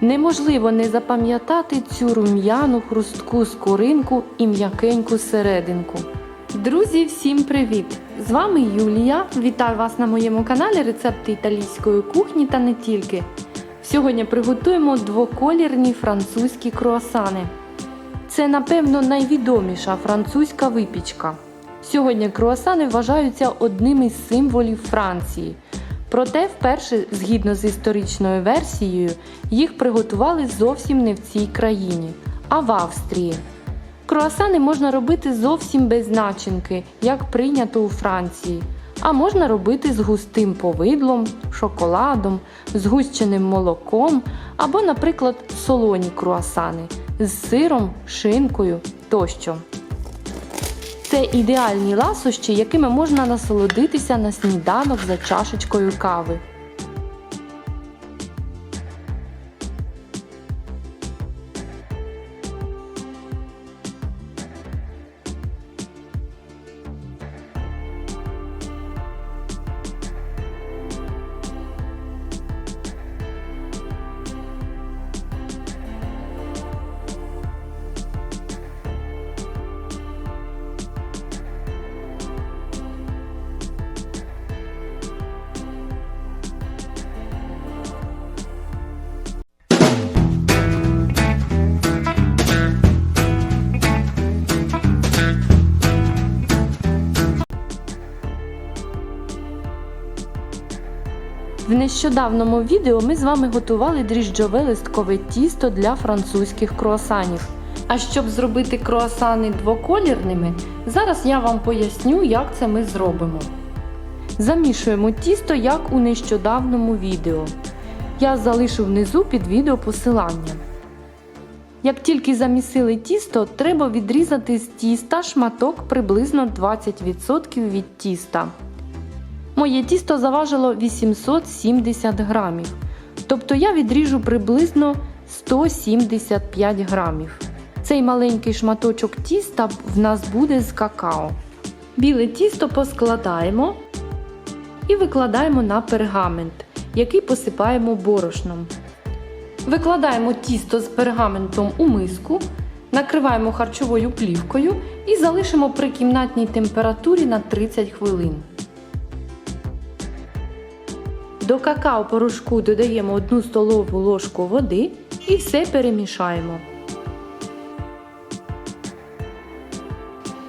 Неможливо не запам'ятати цю рум'яну хрустку скоринку і м'якеньку серединку. Друзі, всім привіт! З вами Юлія. Вітаю вас на моєму каналі Рецепти італійської кухні та не тільки. Сьогодні приготуємо двоколірні французькі круасани. Це, напевно, найвідоміша французька випічка. Сьогодні круасани вважаються одним із символів Франції. Проте, вперше, згідно з історичною версією, їх приготували зовсім не в цій країні, а в Австрії. Круасани можна робити зовсім без начинки, як прийнято у Франції. А можна робити з густим повидлом, шоколадом, згущеним молоком або, наприклад, солоні круасани з сиром, шинкою тощо. Це ідеальні ласощі, якими можна насолодитися на сніданок за чашечкою кави. Нещодавному відео ми з вами готували дріжджове листкове тісто для французьких круасанів. А щоб зробити круасани двоколірними, зараз я вам поясню, як це ми зробимо. Замішуємо тісто, як у нещодавному відео. Я залишу внизу під відео посилання. Як тільки замісили тісто, треба відрізати з тіста шматок приблизно 20% від тіста. Моє тісто заважило 870 грамів. Тобто я відріжу приблизно 175 грамів. Цей маленький шматочок тіста в нас буде з какао. Біле тісто поскладаємо і викладаємо на пергамент, який посипаємо борошном. Викладаємо тісто з пергаментом у миску, накриваємо харчовою плівкою і залишимо при кімнатній температурі на 30 хвилин. До какао-порошку додаємо 1 столову ложку води і все перемішаємо.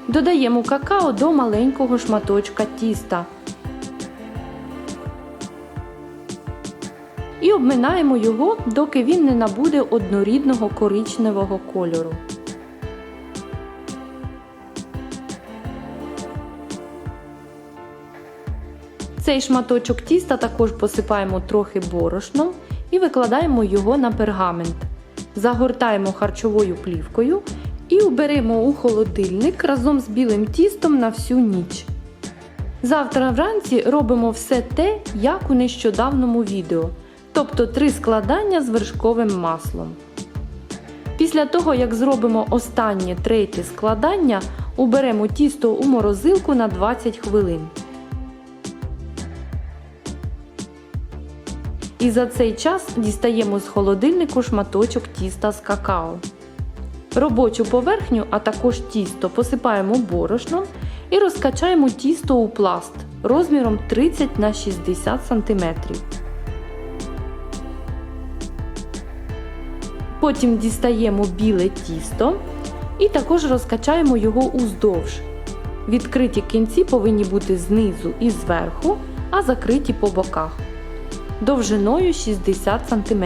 Додаємо какао до маленького шматочка тіста. І обминаємо його, доки він не набуде однорідного коричневого кольору. Цей шматочок тіста також посипаємо трохи борошном і викладаємо його на пергамент. Загортаємо харчовою плівкою і уберемо у холодильник разом з білим тістом на всю ніч. Завтра вранці робимо все те, як у нещодавному відео, тобто три складання з вершковим маслом. Після того, як зробимо останнє третє складання, уберемо тісто у морозилку на 20 хвилин. І за цей час дістаємо з холодильнику шматочок тіста з какао. Робочу поверхню, а також тісто посипаємо борошном і розкачаємо тісто у пласт розміром 30 на 60 см. Потім дістаємо біле тісто і також розкачаємо його уздовж. Відкриті кінці повинні бути знизу і зверху, а закриті по боках довжиною 60 см.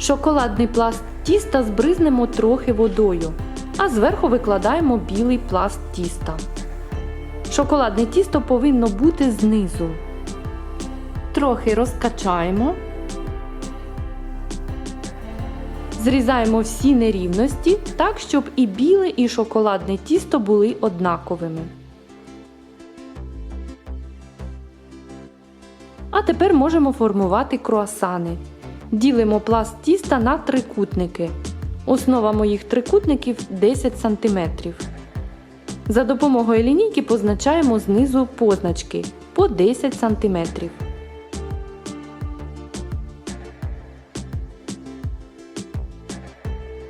Шоколадний пласт тіста збризнемо трохи водою, а зверху викладаємо білий пласт тіста. Шоколадне тісто повинно бути знизу. Трохи розкачаємо. Зрізаємо всі нерівності так, щоб і біле, і шоколадне тісто були однаковими. А тепер можемо формувати круасани. Ділимо пласт тіста на трикутники. Основа моїх трикутників 10 см. За допомогою лінійки позначаємо знизу позначки по 10 см.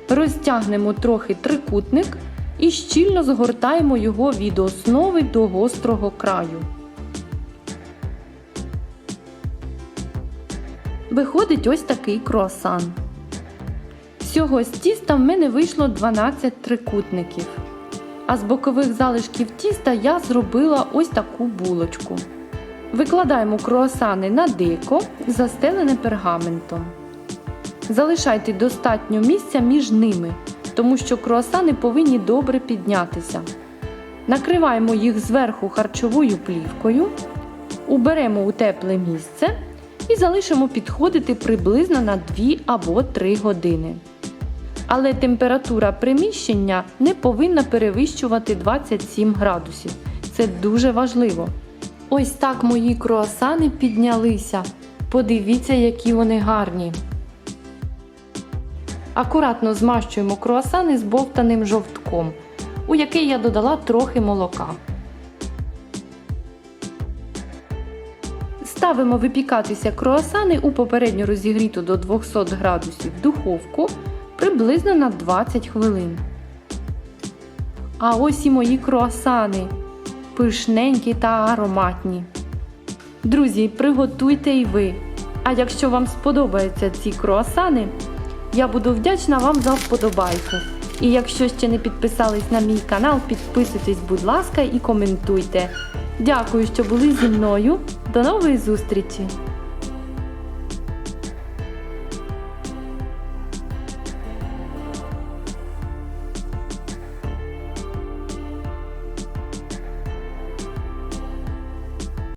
Розтягнемо трохи трикутник і щільно згортаємо його від основи до гострого краю. Виходить ось такий круасан. Всього з тіста в мене вийшло 12 трикутників. А з бокових залишків тіста я зробила ось таку булочку. Викладаємо круасани на дико, застелене пергаментом. Залишайте достатньо місця між ними, тому що круасани повинні добре піднятися. Накриваємо їх зверху харчовою плівкою, уберемо у тепле місце і залишимо підходити приблизно на 2 або 3 години. Але температура приміщення не повинна перевищувати 27 градусів. Це дуже важливо. Ось так мої круасани піднялися. Подивіться, які вони гарні. Акуратно змащуємо круасани з бовтаним жовтком, у який я додала трохи молока. Ставимо випікатися круасани у попередньо розігріту до 200 градусів духовку приблизно на 20 хвилин. А ось і мої круасани. Пишненькі та ароматні. Друзі, приготуйте і ви. А якщо вам сподобаються ці круасани, я буду вдячна вам за вподобайку. І якщо ще не підписались на мій канал, підписуйтесь, будь ласка, і коментуйте. Дякую, що були зі мною. До нової зустрічі!